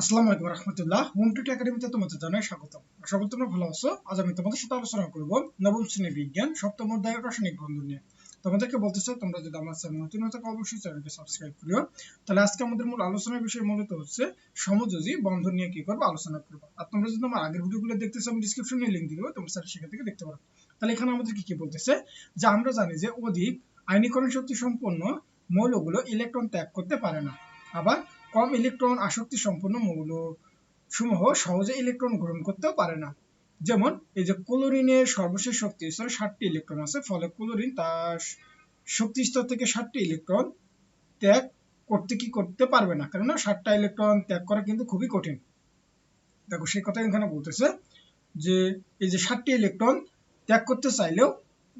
আসসালামু আলাইকুম রহমতুল্লাহ। হোম একাডেমিতে তোমাদের জানাই করি তোমরা ভালো আছো। আজ আমি তোমাদের সাথে আলোচনা করব নবম শ্রেণির বিজ্ঞান, সপ্তম অধ্যায় রাসায়নিক বন্ধন নিয়ে। তোমাদেরকে বলতে চাই, তোমরা যদি আমার চ্যানেল নতুন হয়ে থাকো, অবশ্যই সাবস্ক্রাইব করিও। তাহলে আজকে আমাদের মূল আলোচনার বিষয় মূলত হচ্ছে সমযোজী বন্ধন নিয়ে কি করব আলোচনা করব। আর তোমরা যদি আমার আগের ভিডিওগুলো দেখতেছো আমি ডিসক্রিপশনে লিংক দিয়ে দেবো, তোমরা স্যার সেখান থেকে দেখতে পারো। তাহলে এখানে আমাদের কি কি বলতেছে? যে আমরা জানি যে অধিক আয়নীকরণ শক্তি সম্পন্ন মৌলগুলো ইলেকট্রন ত্যাগ করতে পারে না। আবার কম ইলেকট্রন আসক্তি সম্পন্ন মৌল সমূহ সহজে ইলেকট্রন গ্রহণ করতেও পারে না। যেমন, এই যে ক্লোরিনের সর্বশেষ শক্তি স্তরে ষাটটি ইলেকট্রন আছে, ফলে ক্লোরিন তার শক্তি স্তর থেকে ষাটটি ইলেকট্রন ত্যাগ করতে কি করতে পারবে না। কেননা, ষাটটা ইলেকট্রন ত্যাগ করা কিন্তু খুবই কঠিন। দেখো, সেই কথা এখানে বলতেছে যে, এই যে ষাটটি ইলেকট্রন ত্যাগ করতে চাইলেও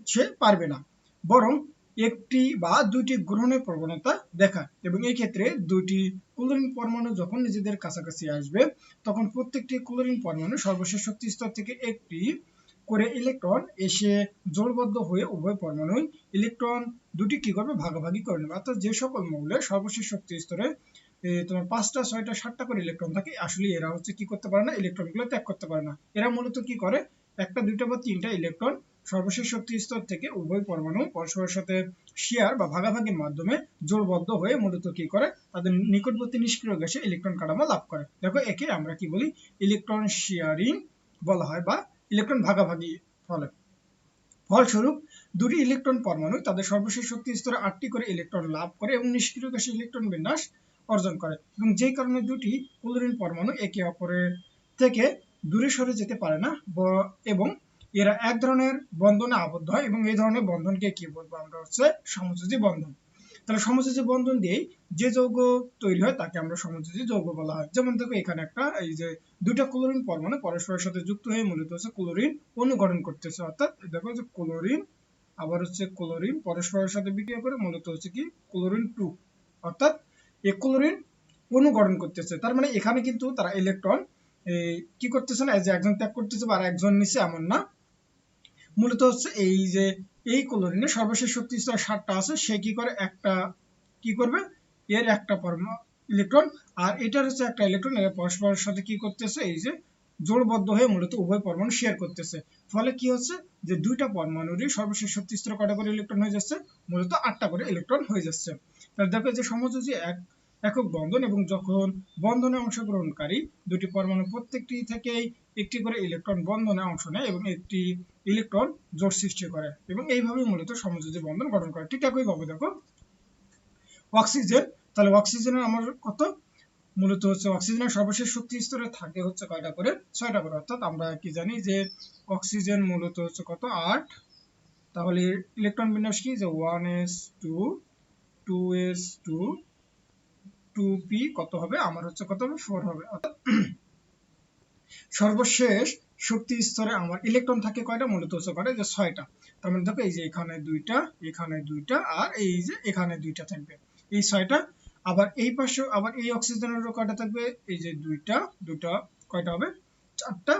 সে পারবে না। বরং একটি বা দুইটি গ্রহণের প্রবণতা দেখায় এবং এই ক্ষেত্রে দুইটি ক্লোরিন পরমাণু যখন নিজেদের কাছাকাছি আসবে, তখন প্রত্যেকটি ক্লোরিন পরমাণু সর্বশেষ শক্তি স্তর থেকে একটি করে ইলেকট্রন এসে জোড়বদ্ধ হয়ে উভয় পরমাণু ইলেকট্রন দুটি কি করবে? ভাগাভাগি করে নেবে। অর্থাৎ যে সকল মৌলের সর্বশেষ শক্তি স্তরে তোমার পাঁচটা, ছয়টা, সাতটা করে ইলেকট্রন থাকে, আসলে এরা হচ্ছে কি করতে পারে না? ইলেকট্রনগুলো ত্যাগ করতে পারে না। এরা মূলত কি করে? একটা, দুইটা বা তিনটা ইলেকট্রন সর্বশেষ শক্তি স্তর থেকে উভয় পরমাণু পরস্পরের সাথে শেয়ার বা ভাগাভাগির মাধ্যমে জোড়বদ্ধ হয়ে মূলত কি করে? তাদের নিকটবর্তী নিষ্ক্রিয় গ্যাসে ইলেকট্রন কাঠামো লাভ করে। দেখো, একে আমরা কি বলি? ইলেকট্রন শেয়ারিং বলা হয় বা ইলেকট্রন ভাগাভাগি ফলে ফলস্বরূপ, দুটি ইলেকট্রন পরমাণু তাদের সর্বশেষ শক্তি স্তরে আটটি করে ইলেকট্রন লাভ করে এবং নিষ্ক্রিয় গ্যাসে ইলেকট্রন বিন্যাস অর্জন করে। এবং যেই কারণে দুটি ক্লোরিন পরমাণু একে অপরের থেকে দূরে সরে যেতে পারে না এবং এরা এক ধরনের বন্ধনে আবদ্ধ হয় এবং এই ধরনের বন্ধনকে কি বলব? আমরা হচ্ছে সমযোজী বন্ধন। তাহলে সমযোজী বন্ধন দিয়েই যে যৌগ তৈরি হয় তাকে আমরা সমযোজী যৌগ বলা হয়। যেমন দেখো, এখানে একটা, এই যে দুইটা ক্লোরিন পরমাণু পরস্পরের সাথে যুক্ত হয়ে মূলত হচ্ছে ক্লোরিন অনুগঠন করতেছে। অর্থাৎ দেখো যে ক্লোরিন, আবার হচ্ছে ক্লোরিন পরস্পরের সাথে বিক্রিয়া করে মূলত হচ্ছে কি? Chlorine two. অর্থাৎ এই ক্লোরিন অনুগঠন করতেছে। তার মানে এখানে কিন্তু তারা ইলেকট্রন কি করতেছে না যে একজন ত্যাগ করতেছে বা একজন নিচে এমন না। মূলত হচ্ছে এই যে, এই ক্লোরিনের সর্বশেষ শক্তি স্তর ষাটটা আছে, সে কি করে? একটা কি করবে? এর একটা ইলেকট্রন আর এটার হচ্ছে একটা ইলেকট্রন এর পরস্পরের সাথে কি করতেছে? এই যে জোড়বদ্ধ হয়ে মূলত উভয় পরমাণু শেয়ার করতেছে। ফলে কি হচ্ছে? যে দুইটা পরমাণুরই সর্বশেষ শক্তি স্তর কটা করে ইলেকট্রন হয়ে যাচ্ছে? মূলত আটটা করে ইলেকট্রন হয়ে যাচ্ছে। তাহলে দেখো যে সমযোজী এক, একক বন্ধন এবং যখন বন্ধনে অংশগ্রহণকারী দুটি পরমাণু প্রত্যেকটি থেকেই একটি করে ইলেকট্রন বন্ধনে অংশ নেয় এবং একটি ইলেকট্রন জোট সৃষ্টি করে এবং এইভাবে মূলত সমযোজী বন্ধন গঠন করে। ঠিক একইভাবে দেখো অক্সিজেন তাহলে অক্সিজেনের আমার কত? মূলত হচ্ছে অক্সিজেনের সর্বশেষ শক্তি স্তরে থাকে হচ্ছে কয়টা করে? ছয়টা করে। অর্থাৎ আমরা কি জানি যে অক্সিজেন মূলত হচ্ছে কত? আট। তাহলে ইলেকট্রন বিন্যাস কি? যে one s two two s two two p কত হবে? আমার হচ্ছে কত হবে? ফোর হবে। অর্থাৎ সর্বশেষ শক্তি স্তরে আমার ইলেকট্রন থাকে কয়টা? মূলত হচ্ছে কয়টা যে ছয়টা। তার মানে দেখো, এই যে এখানে দুইটা এখানে দুইটা, আর এই যে এখানে দুইটা থাকবে। এই ছয়টা, আবার এই পাশে, আবার এই অক্সিজেনেরও কয়টা থাকবে? এই যে দুইটা দুটা কয়টা হবে? চারটা।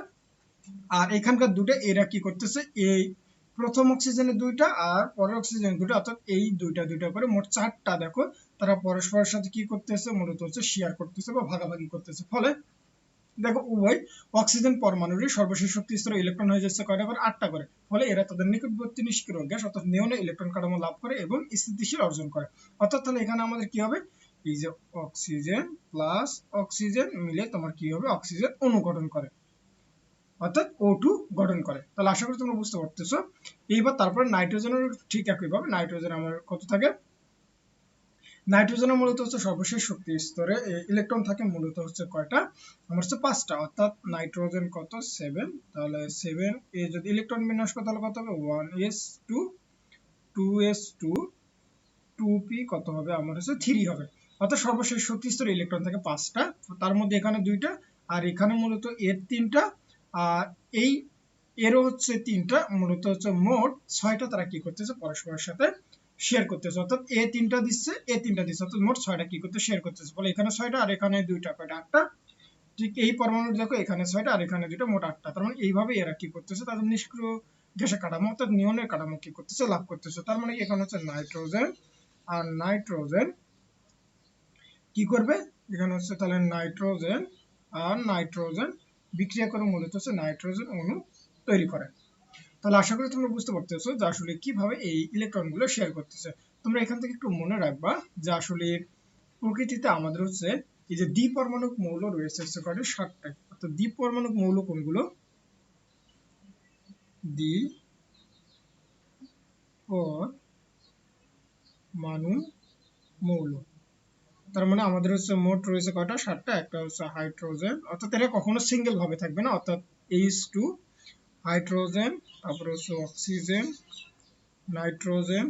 আর এখানকার দুটো, এরা কি করতেছে? এই প্রথম অক্সিজেনের দুইটা, আর পরের অক্সিজেনের দুইটা অর্থাৎ এই দুইটা দুইটা করে মোট চারটা, দেখো। তারা পরস্পরের সাথে কি করতেছে? মূলত হচ্ছে শেয়ার করতেছে বা ভাগাভাগি করতেছে। ফলে দেখো, উভয় অক্সিজেন পরমাণুরই সর্বশেষ শক্তি স্তরে ইলেকট্রন হয়ে যাচ্ছে কয়টা করে? আটটা করে। ফলে এরা তাদের নিকটবর্তী নিষ্ক্রিয় গ্যাস, অর্থাৎ নিয়নে ইলেকট্রন কাঠামো লাভ করে এবং স্থিতিশীল অর্জন করে। অর্থাৎ তাহলে এখানে আমাদের কি হবে? এই যে অক্সিজেন প্লাস অক্সিজেন মিলে তোমার কি হবে? অক্সিজেন অনুগঠন করে। অর্থাৎ ও টু গঠন করে। তাহলে আশা করি তোমরা বুঝতে পারতেছো। এইবার তারপরে নাইট্রোজেনের ঠিক একইভাবে। নাইট্রোজেন আমার কত থাকে? নাইট্রোজেনের মূলত হচ্ছে সর্বশেষ শক্তি স্তরে ইলেকট্রন থাকে মূলত হচ্ছে কয়টা? আমার হচ্ছে পাঁচটা, অর্থাৎ নাইট্রোজেন কত? সেভেন। তাহলে সেভেন, এ যদি ইলেকট্রন বিন্যাস কত হলে কত হবে? One s two two s two two p কত হবে? আমার হচ্ছে থ্রি হবে। অর্থাৎ সর্বশেষ শক্তি স্তরে ইলেকট্রন থাকে পাঁচটা। তার মধ্যে এখানে দুইটা, আর এখানে মূলত এর তিনটা, আর এই এরও হচ্ছে তিনটা, মূলত হচ্ছে মোট ছয়টা তারা কি করতেছে? পরস্পরের সাথে শেয়ার করতেছে। অর্থাৎ এ তিনটা দিচ্ছে এ তিনটা দিচ্ছে। অর্থাৎ মোট ছয়টা কি করতে শেয়ার করতেছে। ফলে এখানে ছয়টা আর এখানে দুইটা কয়টা? আটটা। ঠিক এই পরমাণু দেখো, এখানে ছয়টা আর এখানে দুইটা, মোট আটটা। তার মানে এইভাবে এরা কি করতেছে? তাদের নিষ্ক্রিয় গ্যাসের কাঠামো, অর্থাৎ নিয়নের কাঠামো কি করতেছে? লাভ করতেছে। তার মানে এখানে হচ্ছে নাইট্রোজেন। আর নাইট্রোজেন কি করবে? এখানে হচ্ছে তাহলে নাইট্রোজেন আর নাইট্রোজেন বিক্রিয়া করে মূলত হচ্ছে নাইট্রোজেন অণু তৈরি করে। তাহলে আশা করি তোমরা বুঝতে পারতেছো যে আসলে কীভাবে এই ইলেকট্রনগুলো শেয়ার করতেছে। তোমরা এখান থেকে একটু মনে রাখবা যে আসলে প্রকৃতিতে আমাদের হচ্ছে এই যে দ্বিপরমাণুক মৌল রয়েছে, হচ্ছে কয়টা সাতটা। অর্থাৎ দ্বিপরমাণুক মৌল কোনগুলো? দ্বি পরমাণু মৌল। তার মানে আমাদের হচ্ছে মোট রয়েছে কয়টা? সাতটা। একটা হচ্ছে হাইড্রোজেন। অর্থাৎ এরা কখনো সিঙ্গেল ভাবে থাকবে না। অর্থাৎ এইচ টু হাইড্রোজেন, তারপরে হচ্ছে অক্সিজেন, নাইট্রোজেন,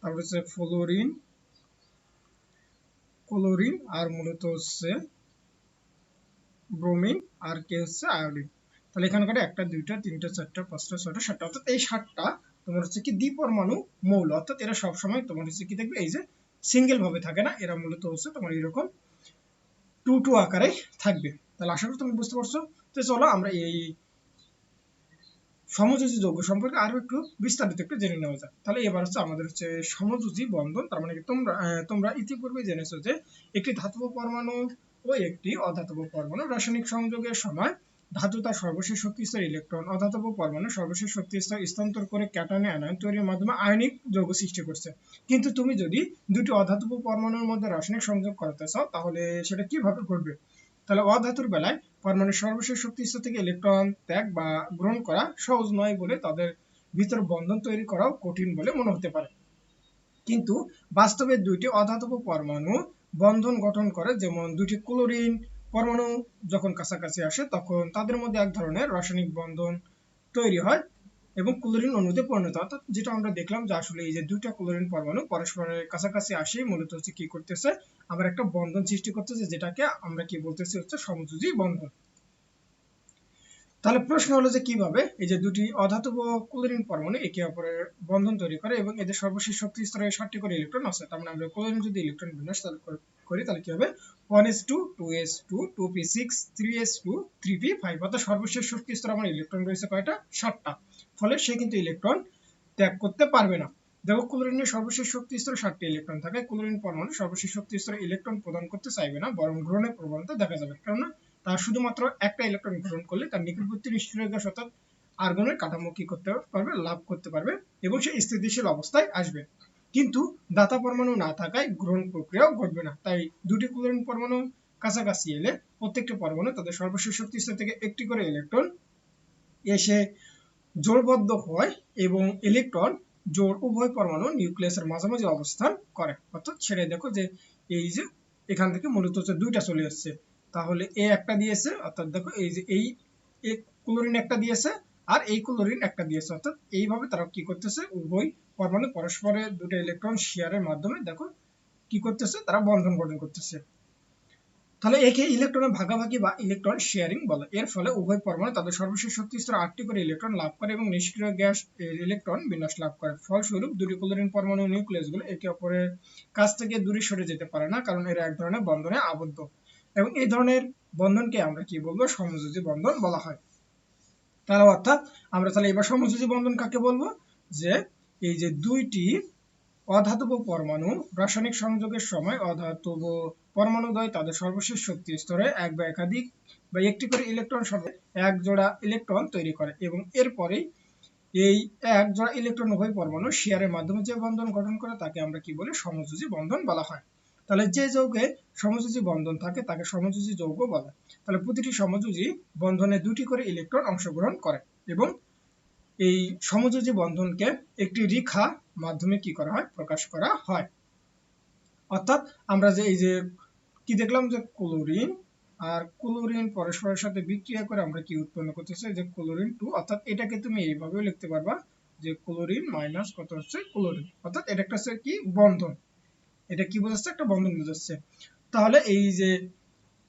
তারপরে হচ্ছে ফ্লোরিন, ক্লোরিন, আর মূলত হচ্ছে ব্রোমিন, আর কে হচ্ছে আয়োডিন। তাহলে এখানকার একটা, দুইটা, তিনটা, চারটা, পাঁচটা, ছয়টা, সাতটা, অর্থাৎ এই সাতটা তোমার হচ্ছে কি দ্বিপরমাণু মৌল, অর্থাৎ এরা সবসময় তোমার হচ্ছে কি দেখবে, এই যে সিঙ্গেল ভাবে থাকে না, এরা মূলত হচ্ছে তোমার এরকম টু টু আকারে থাকবে। তাহলে আশা করি তুমি বুঝতে পারছ। তো চলো আমরা এই সমযোজী যৌগ সম্পর্কে আরও একটু বিস্তারিত একটু জেনে নেওয়া যাক। তাহলে এবার হচ্ছে আমাদের হচ্ছে সমযোজী বন্ধন, তার মানে তোমরা তোমরা ইতিপূর্বে জেনেছো যে একটি ধাতব পরমাণু ও একটি অধাতব পরমাণু। রাসায়নিক সংযোগের সময় ধাতু তার সর্বশেষ শক্তি স্তর ইলেকট্রন, অধাতব পরমাণু সর্বশেষ শক্তি স্তর স্থানান্তর করে ক্যাটায়নে অ্যানায়ন তৈরির মাধ্যমে আয়নিক যৌগ সৃষ্টি করছে। কিন্তু তুমি যদি দুটি অধাতব পরমাণুর মধ্যে রাসায়নিক সংযোগ করতে চাও, তাহলে সেটা কীভাবে করবে তাহলে অধাতুর বেলায় পরমাণুর সর্বশেষ শক্তি স্তর থেকে ইলেকট্রন, ত্যাগ বা গ্রহণ করা সহজ নয় বলে তাদের ভিতর বন্ধন তৈরি করাও কঠিন বলে মনে হতে পারে। কিন্তু বাস্তবে দুইটি অধাতব পরমাণু বন্ধন গঠন করে, যেমন দুটি ক্লোরিন পরমাণু যখন কাছাকাছি আসে, তখন তাদের মধ্যে এক ধরনের রাসায়নিক বন্ধন তৈরি হয় এবং ক্লোরিন অণুতে পরিণত, অর্থাৎ যেটা আমরা দেখলাম যে আসলে এই যে দুইটা ক্লোরিন পরমাণু পরস্পরের কাছাকাছি আসে মূলত হচ্ছে কি করতেছে, আবার একটা বন্ধন সৃষ্টি করতেছে, যেটাকে আমরা কি বলতেছি হচ্ছে সমযোজী বন্ধন। তাহলে প্রশ্ন হলো যে কীভাবে এই যে দুটি অধাতব ক্লোরিন পরমাণু একে অপরের বন্ধন তৈরি করে এবং এদের সর্বশেষ শক্তি স্তরে সাতটি করে ইলেকট্রন আছে, তার মানে আমরা ক্লোরিন যদি ইলেকট্রন বিন্যাস করি তাহলে কি হবে? One s two two s two two p six three s two three p five অর্থাৎ সর্বশেষ শক্তি স্তরে আমার ইলেকট্রন রয়েছে কয়টা? ষাটটা ফলে সে কিন্তু ইলেকট্রন ত্যাগ করতে পারবে না। দেখো, ক্লোরিনের সর্বশেষ শক্তি স্তরে ষাটটি ইলেকট্রন থাকে। ক্লোরিন পরমাণু সর্বশেষ শক্তি স্তরে ইলেকট্রন প্রদান করতে চাইবে না, বরং গ্রহণের প্রবণতা দেখা যাবে। কেননা, তার শুধুমাত্র একটা ইলেকট্রন গ্রহণ করলে তার নিকটবর্তী নিষ্ক্রিয় গ্যাস অর্থাৎ আর্গনের কাঠামো কি করতে পারবে, লাভ করতে পারবে এবং সে স্থিতিশীল অবস্থায় আসবে। কিন্তু দাতা পরমাণু না থাকায় গ্রহণ প্রক্রিয়াও ঘটবে না। তাই দুটি ক্লোরিন পরমাণু কাছাকাছি এলে প্রত্যেকটি পরমাণু তাদের সর্বশেষ শক্তি স্তর থেকে একটি করে ইলেকট্রন এসে জোড়বদ্ধ হয় এবং ইলেকট্রন জোড় উভয় পরমাণু নিউক্লিয়াসের মাঝামাঝি অবস্থান করে। অর্থাৎ সেটাই দেখো যে এই যে এখান থেকে মূলত হচ্ছে দুইটা চলে আসছে। তাহলে এ একটা দিয়েছে, অর্থাৎ দেখো এই যে এই ক্লোরিন একটা দিয়েছে আর এই ক্লোরিন একটা দিয়েছে। অর্থাৎ এইভাবে তারা কি করতেছে, উভয় পরমাণু পরস্পরের দুটো ইলেকট্রন শেয়ারের মাধ্যমে দেখো কি করতেছে, তারা বন্ধন গঠন করতেছে। তাহলে একে ইলেকট্রনের ভাগাভাগি বা ইলেকট্রন শেয়ারিং বলে। এর ফলে উভয় পরমাণু তাদের সর্বশেষ শক্তি স্তর আটটি করে ইলেকট্রন লাভ করে এবং নিষ্ক্রিয় গ্যাস ইলেকট্রন বিন্যাস লাভ করে। ফলস্বরূপ, দুটি ক্লোরিন পরমাণু নিউক্লিয়াসগুলো একে অপরের কাছ থেকে দূরে সরে যেতে পারে না, কারণ এরা এক ধরনের বন্ধনে আবদ্ধ। এবং এই ধরনের বন্ধনকে আমরা কি বলব? সমযোজী বন্ধন বলা হয়। তাহলে অর্থাৎ আমরা তাহলে এবার সমযোজী বন্ধন কাকে বলব? যে এই যে দুইটি অধাতব পরমাণু, রাসায়নিক সংযোগের সময় অধাতব পরমাণুদ্বয় তাদের সর্বশেষ শক্তি স্তরে এক বা একাধিক বা একটি করে ইলেকট্রন এক জোড়া ইলেকট্রন তৈরি করে এবং এরপরে এই এক জোড়া ইলেকট্রন উভয় পরমাণু শেয়ারের মাধ্যমে যে বন্ধন গঠন করে তাকে আমরা কি বলি? সমযোজী বন্ধন বলা হয়। তাহলে যে যৌগে সমযোজী বন্ধন থাকে তাকে সমযোজী যৌগ বলে। তাহলে প্রতিটি সমযোজী বন্ধনে দুটি করে ইলেকট্রন অংশগ্রহণ করে এবং এই সমযোজী বন্ধনকে একটি রেখা মাধ্যমে কি করা হয়? প্রকাশ করা হয়। অর্থাৎ আমরা যে এই যে কি দেখলাম যে ক্লোরিন আর ক্লোরিন পরস্পরের সাথে বিক্রিয়া করে আমরা কি উৎপন্ন করতেছি যে ক্লোরিন টু, অর্থাৎ এটাকে তুমি এইভাবেও লিখতে পারবা যে ক্লোরিন মাইনাস কত হচ্ছে? ক্লোরিন। অর্থাৎ এটা একটা হচ্ছে কি? বন্ধন। এটা কি বোঝাচ্ছে? একটা বন্ধন বোঝাচ্ছে। তাহলে এই যে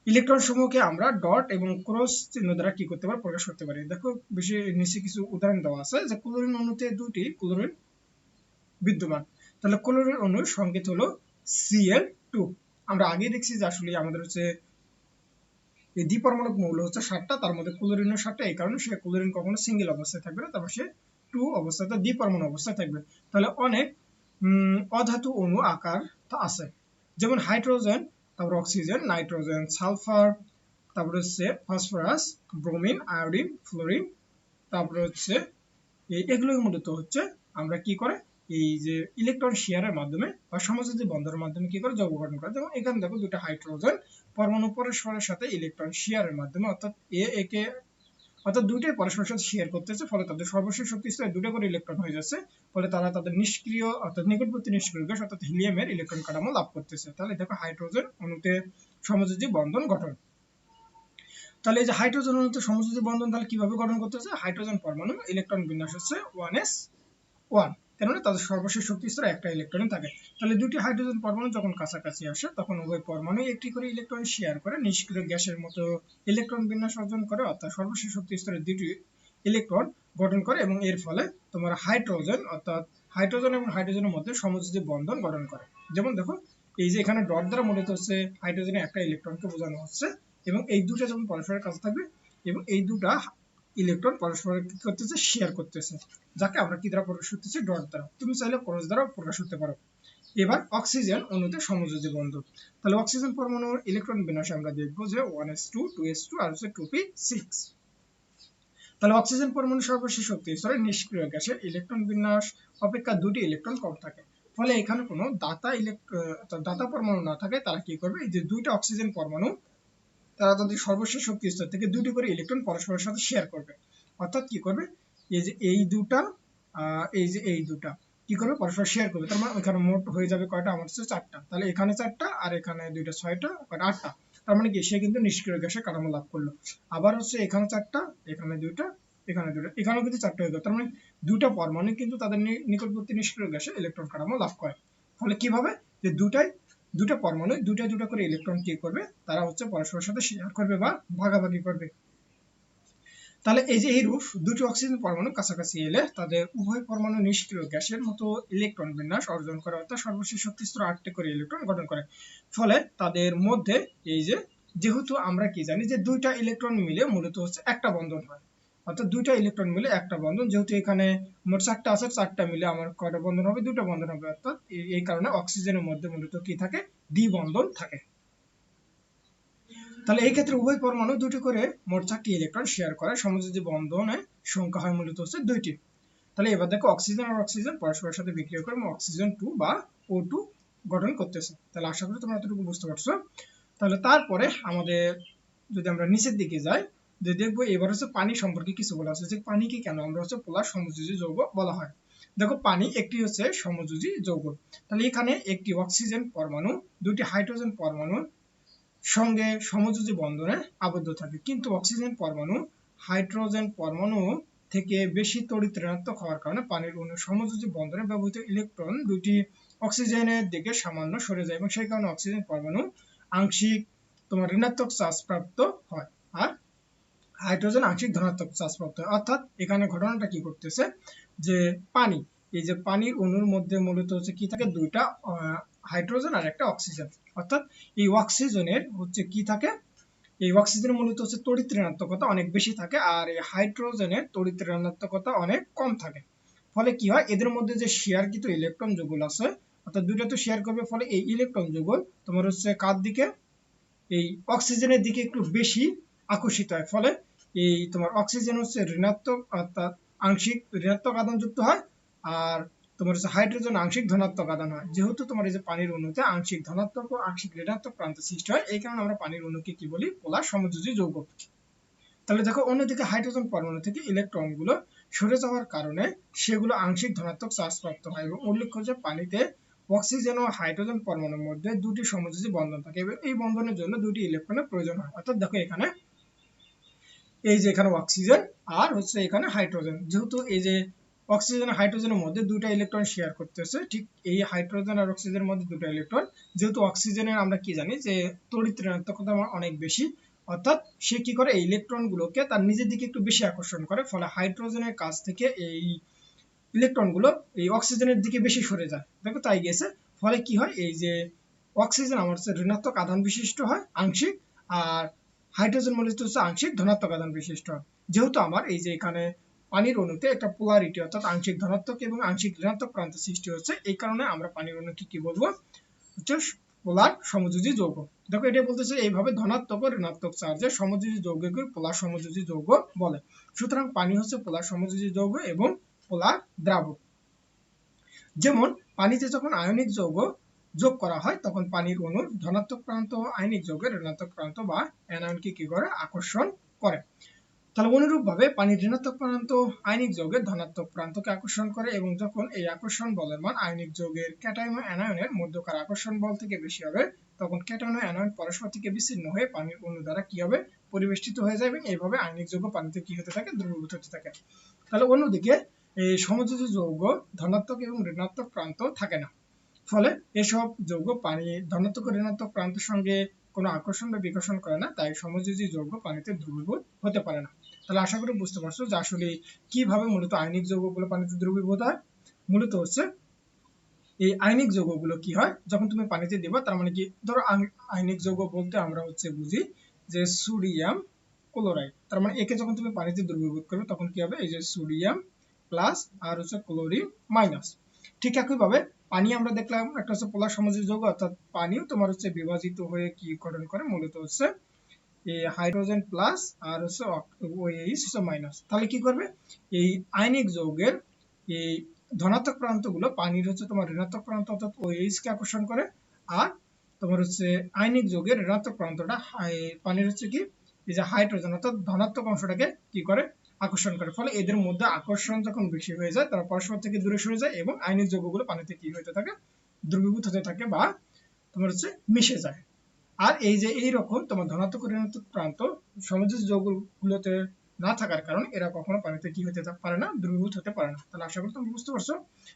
ইলেকট্রন সমূহকে আমরা ডট এবং ক্রস চিহ্ন দ্বারা কি করতে পারি? প্রকাশ করতে পারি। দেখো, বেশি নিচে কিছু উদাহরণ দেওয়া আছে যে ক্লোরিন অণুতে দুটি ক্লোরিন বিদ্যমান। তাহলে ক্লোরিন অণুর সংকেত হলো সিএল টু আমরা আগে দেখছি যে আসলে আমাদের হচ্ছে এই দ্বিপরমাণুক মৌল হচ্ছে সাতটা, তার মধ্যে ক্লোরিনের সাতটা, এই কারণে সে ক্লোরিন কখনো সিঙ্গেল অবস্থায় থাকবে না, তারপর সে টু অবস্থায় দ্বিপরমাণু অবস্থায় থাকবে। তাহলে অনেক অধাতু অণু আকার আছে। যেমন হাইড্রোজেন তারপর অক্সিজেন নাইট্রোজেন সালফার তারপর হচ্ছে ফসফরাস ব্রোমিন আয়োডিন ফ্লোরিন তারপর হচ্ছে এই এগুলো মূলত হচ্ছে আমরা কি করে? এই যে ইলেকট্রন শেয়ারের মাধ্যমে বা সমযোজী বন্ধনের মাধ্যমে কি করে যৌগ গঠন করে? যেমন এখানে দেখো দুটো হাইড্রোজেন পরমাণু পরস্পরের সাথে ইলেকট্রন শেয়ারের মাধ্যমে, অর্থাৎ এ একে অর্থাৎ দুইটাই পরস্পরের সাথে শেয়ার করতেছে, ফলে তাদের সর্বশেষ শক্তি স্তরে দুটো করে ইলেকট্রন হয়ে যাচ্ছে, ফলে তারা তাদের নিষ্ক্রিয় অর্থাৎ নিকটবর্তী নিষ্ক্রিয় গ্যাস অর্থাৎ হিলিয়ামের ইলেকট্রন কাঠামো লাভ করতেছে। তাহলে দেখো হাইড্রোজেন অণুতে সমযোজী বন্ধন গঠন। তাহলে এই যে হাইড্রোজেন অণুতে সমযোজী বন্ধন তাহলে কীভাবে গঠন করতেছে? হাইড্রোজেন পরমাণু ইলেকট্রন বিন্যাস হচ্ছে ওয়ান এস ওয়ান কেননা তাদের সর্বশেষ শক্তি স্তরে একটা ইলেকট্রন থাকে। তাহলে দুটি হাইড্রোজেন পরমাণু যখন কাছাকাছি আসে, তখন উভয় পরমাণু একটি করে ইলেকট্রন শেয়ার করে, নিষ্ক্রিয় গ্যাসের মতো ইলেকট্রন বিন্যাস অর্জন করে, অর্থাৎ সর্বশেষ শক্তি স্তরে দুটি ইলেকট্রন গঠন করে এবং এর ফলে তোমার হাইড্রোজেন অর্থাৎ হাইড্রোজেন এবং হাইড্রোজেনের মধ্যে সমযোজী বন্ধন গঠন করে। যেমন দেখো এই যে এখানে ডট দ্বারা মূলত হচ্ছে হাইড্রোজেনের একটা ইলেকট্রনকে বোঝানো হচ্ছে এবং এই দুটো যখন পরস্পরের কাছে থাকবে এবং এই দুটা ইলেকট্রন পরস্পর কি করতেছে শেয়ার করতেছে। যাকে আমরা কি দ্বারা প্রকাশ করতেছি? ডট দ্বারা। তুমি চাইলে ক্রস দ্বারা প্রকাশ করতে পারো। এবার অক্সিজেন অণুতে সমযোজী বন্ধন। তাহলে অক্সিজেন পরমাণুর ইলেকট্রন বিন্যাসে আমরা দেখব যে one s two two s two আর হচ্ছে টু পি সিক্স তাহলে অক্সিজেন পরমাণু সর্বশেষ শক্তি স্তরে নিষ্ক্রিয় গ্যাসের ইলেকট্রন বিন্যাস। অপেক্ষা দুটি ইলেকট্রন কম থাকে। ফলে এখানে কোনো দাতা ইলেকট্রন দাতা পরমাণু না থাকে, তারা কি করবে? এই যে দুইটা অক্সিজেন পরমাণু তারা তাদের সর্বশেষ শক্তি স্তর থেকে দুটি করে ইলেকট্রন পরস্পরের সাথে শেয়ার করবে। অর্থাৎ কি করবে? এই যে এই দুটা এই যে এই দুটা, কি করবে? পরস্পর শেয়ার করবে। তার মানে এখানে মোট হয়ে যাবে কয়টা? আমার হচ্ছে চারটা। তাহলে এখানে চারটা আর এখানে দুইটা, ছয়টা, কয়টা? আটটা। তার মানে কি? সে কিন্তু নিষ্ক্রিয় গ্যাসের কাঠামো লাভ করল। আবার হচ্ছে এখানে চারটা, এখানে দুইটা, এখানে দুটো এখানেও কিন্তু চারটা হয়ে গেল। তার মানে দুটা পরমাণু কিন্তু তাদের নিকটবর্তী নিষ্ক্রিয় গ্যাসে ইলেকট্রন কাঠামো লাভ করে। ফলে কীভাবে যে দুটাই দুটো পরমাণু দুটা দুটো করে ইলেকট্রন কি করবে, তারা হচ্ছে পরস্পরের সাথে শেয়ার করবে বা ভাগাভাগি করবে। তাহলে এই যে এই রূপ, দুটি অক্সিজেন পরমাণু কাছাকাছি এলে তাদের উভয় পরমাণু নিষ্ক্রিয় গ্যাসের মতো ইলেকট্রন বিন্যাস অর্জন করে, অর্থাৎ সর্বশেষ শক্তি স্তর আটটি করে ইলেকট্রন গঠন করে। ফলে তাদের মধ্যে এই যে, যেহেতু আমরা কি জানি যে দুইটা ইলেকট্রন মিলে মূলত হচ্ছে একটা বন্ধন হয়। অর্থাৎ দুইটা ইলেকট্রন মিলে একটা বন্ধন। যেহেতু এখানে মোট চারটা আছে, চারটা মিলে আমার কয়টা বন্ধন হবে? দুটো বন্ধন হবে। অর্থাৎ এই কারণে অক্সিজেনের মধ্যে মূলত কি থাকে? দ্বি বন্ধন থাকে। তাহলে এই ক্ষেত্রে উভয় পরমাণু দুটি করে মোট চারটি ইলেকট্রন শেয়ার করে। সমযোজী বন্ধনের সংখ্যা হয় মূলত হচ্ছে দুইটি। তাহলে এবার দেখো অক্সিজেন আর অক্সিজেন পরস্পরের সাথে বিক্রিয়া করে অক্সিজেন টু বা ও টু গঠন করতেছে। তাহলে আশা করি তোমরা এতটুকু বুঝতে পারছ। তাহলে তারপরে আমাদের যদি আমরা নিচের দিকে যাই যে দেখব এবার হচ্ছে পানি সম্পর্কে কিছু বলা আছে, যে পানিকে কেন আমরা হচ্ছে পোলার সমযোজী যৌগ বলা হয়? দেখো, পানি একটি হচ্ছে সমযোজী যৌগ। তাহলে এখানে একটি অক্সিজেন পরমাণু দুটি হাইড্রোজেন পরমাণু সঙ্গে সমযোজী বন্ধনে আবদ্ধ থাকে। কিন্তু অক্সিজেন পরমাণু, হাইড্রোজেন পরমাণু থেকে বেশি তড়িৎ ঋণাত্মক হওয়ার কারণে পানির অণু সমযোজী বন্ধনে ব্যবহৃত ইলেকট্রন দুটি অক্সিজেনের দিকে সামান্য সরে যায় এবং সেই কারণে অক্সিজেন পরমাণু আংশিক তোমার ঋণাত্মক চার্জ প্রাপ্ত হয়। আর হাইড্রোজেন আংশিক ধনাত্মক চার্জ প্রাপ্ত হয়। অর্থাৎ এখানে ঘটনাটা কি করতেছে যে পানি, এই যে পানির অণুর মধ্যে মূলত হচ্ছে কি থাকে? দুইটা হাইড্রোজেন আর একটা অক্সিজেন। অর্থাৎ এই অক্সিজেনের হচ্ছে কি থাকে? এই অক্সিজেনের মূলত হচ্ছে তড়িৎ ঋণাত্মকতা অনেক বেশি থাকে আর এই হাইড্রোজেনের তড়িৎ ঋণাত্মকতা অনেক কম থাকে। ফলে কি হয়? এদের মধ্যে যে শেয়ার শেয়ারকৃত ইলেকট্রন যুগল আছে, অর্থাৎ দুইটা তো শেয়ার করবে, ফলে এই ইলেকট্রন যুগল তোমার হচ্ছে কার দিকে? এই অক্সিজেনের দিকে একটু বেশি আকর্ষিত হয়। ফলে এই তোমার অক্সিজেন হচ্ছে ঋণাত্মক, অর্থাৎ আংশিক ঋণাত্মক আদান যুক্ত হয়, আর তোমার হচ্ছে হাইড্রোজেন আংশিক ধনাত্মক আদান হয়। যেহেতু তোমার এই যে পানির অণুতে আংশিক ধনাত্মক ও আংশিক ঋণাত্মক প্রান্ত সৃষ্টি হয়, এই কারণে আমরা পানির অণুকে কি বলি? পোলার সমযোজী যৌগ তাহলে দেখো, অন্যদিকে হাইড্রোজেন পরমাণু থেকে ইলেকট্রনগুলো সরে যাওয়ার কারণে সেগুলো আংশিক ধনাত্মক চার্জ প্রাপ্ত হয় এবং উল্লেখ্য যে পানিতে অক্সিজেন ও হাইড্রোজেন পরমাণুর মধ্যে দুটি সমযোজী বন্ধন থাকে এবং এই বন্ধনের জন্য দুটি ইলেকট্রনের প্রয়োজন হয়। অর্থাৎ দেখো এখানে এই যে এখানে অক্সিজেন আর হচ্ছে এখানে হাইড্রোজেন যেহেতু এই যে অক্সিজেন হাইড্রোজেনের মধ্যে দুটো ইলেকট্রন শেয়ার করতেছে, ঠিক এই হাইড্রোজেন আর অক্সিজেনের মধ্যে দুটো ইলেকট্রন যেহেতু অক্সিজেনের আমরা কি জানি যে তড়িৎ ঋণাত্মকতা অনেক বেশি, অর্থাৎ সে কি করে এই ইলেকট্রন গুলোকে তার নিজের দিকে একটু বেশি আকর্ষণ করে, ফলে হাইড্রোজেনের কাছ থেকে এই ইলেকট্রনগুলো এই অক্সিজেনের দিকে বেশি সরে যায়। দেখো তাই গেছে, ফলে কি হয় এই যে অক্সিজেন আমার ঋণাত্মক আধান বিশিষ্ট হয় আংশিক, আর হাইড্রোজেন মূলত হচ্ছে আংশিক ধনাত্মক আধান বিশিষ্ট। যেহেতু আমার এই যে এখানে পানির অণুতে একটা পোলারিটি, অর্থাৎ আংশিক ধনাত্মক এবং আংশিক ঋণাত্মক প্রান্ত সৃষ্টি হচ্ছে, এই কারণে আমরা পানির অণুকে কি বলব? হচ্ছে পোলার সমযোজী যৌগ। দেখো, এটা বলতেছে এইভাবে ধনাত্মক ও ঋণাত্মক চার্জের সমযোজী যৌগকে পোলার সমযোজী যৌগ বলে। সুতরাং পানি হচ্ছে পোলার সমযোজী যৌগ এবং পোলার দ্রাবক। যেমন, পানিতে যখন আয়নিক যৌগ যোগ করা হয়, তখন পানির অণুর ধনাত্মক প্রান্ত, আয়নিক যৌগের ঋণাত্মক প্রান্ত বা অ্যানায়নকে কি করে? আকর্ষণ করে। তাহলে অনুরূপ ভাবে পানির ঋণাত্মক প্রান্ত, আয়নিক যৌগের ধনাত্মক প্রান্তকে আকর্ষণ করে এবং যখন এই আকর্ষণ বলের মান আয়নিক যৌগের ক্যাটায়ন অ্যানায়নের মধ্যকার আকর্ষণ বল থেকে বেশি হবে, তখন ক্যাটায়ন অ্যানায়ন পরস্পর থেকে বিচ্ছিন্ন হয়ে পানির অণু দ্বারা কি হবে? পরিবেষ্টিত হয়ে যাবে। এইভাবে আয়নিক যৌগ পানিতে কি হতে থাকে? দ্রবীভূত হতে থাকে। তাহলে অন্যদিকে এই সমযোজী যৌগ ধনাত্মক এবং ঋণাত্মক প্রান্ত থাকে না। ফলে এসব যৌগ পানি ধনাত্মক ঋণাত্মক প্রান্তের সঙ্গে কোনো আকর্ষণ বা বিকর্ষণ করে না, তাই সমযোজী যৌগ পানিতে দ্রবীভূত হতে পারে না। তাহলে আশা করি বুঝতে পারছ যে আসলে কীভাবে মূলত আয়নিক যৌগগুলো পানিতে দ্রবীভূত হয়? মূলত হচ্ছে এই আয়নিক যৌগগুলো কি হয়? যখন তুমি পানিতে দিবা, তার মানে কি? ধরো আই- আয়নিক যৌগ বলতে আমরা হচ্ছে বুঝি যে সোডিয়াম ক্লোরাইড। তার মানে একে যখন তুমি পানিতে দ্রবীভূত করবে, তখন কি হবে? এই যে সোডিয়াম প্লাস আর হচ্ছে ক্লোরিন মাইনাস। ঠিক একইভাবে পানি আমরা দেখলাম, একটা হচ্ছে পোলার সমযোজী যৌগ, অর্থাৎ পানিও তোমার হচ্ছে বিভাজিত হয়ে কি গঠন করে? মূলত হচ্ছে এই হাইড্রোজেন প্লাস আর হচ্ছে ওএইচ হচ্ছে মাইনাস। তাহলে কি করবে? এই আয়নিক যৌগের এই ধনাত্মক প্রান্তগুলো পানির হচ্ছে তোমার ঋণাত্মক প্রান্ত, অর্থাৎ ওএইচ কে আকর্ষণ করে, আর তোমার হচ্ছে আয়নিক যৌগের ঋণাত্মক প্রান্তটা পানির হচ্ছে কি? এই যে হাইড্রোজেন, অর্থাৎ ধনাত্মক অংশটাকে কি করে? আকর্ষণ করে। ফলে এদের মধ্যে আকর্ষণ যখন বেশি হয়ে যায়, তারা পরস্পর থেকে দূরে সরে যায় এবং আয়নিক যৌগগুলো পানিতে কি হতে থাকে, দ্রবীভূত হতে থাকে বা তোমার হচ্ছে মিশে যায়। আর এই যে এই রকম তোমার ধনাত্মক ঋণাত্মক প্রান্ত সমযোজী যৌগগুলোতে না থাকার কারণে এরা কখনো পানিতে কি হতে পারে না, দ্রবীভূত হতে পারে না। তাহলে আশা করি তুমি বুঝতে পারছ।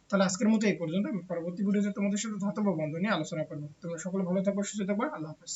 তাহলে আজকের মতো এই পর্যন্ত। পরবর্তী ভিডিওতে তোমাদের সাথে ধাতব বন্ধ নিয়ে আলোচনা করব। তোমরা সকলে ভালো থাকব সুস্থ থাকবে আল্লাহ হাফেজ।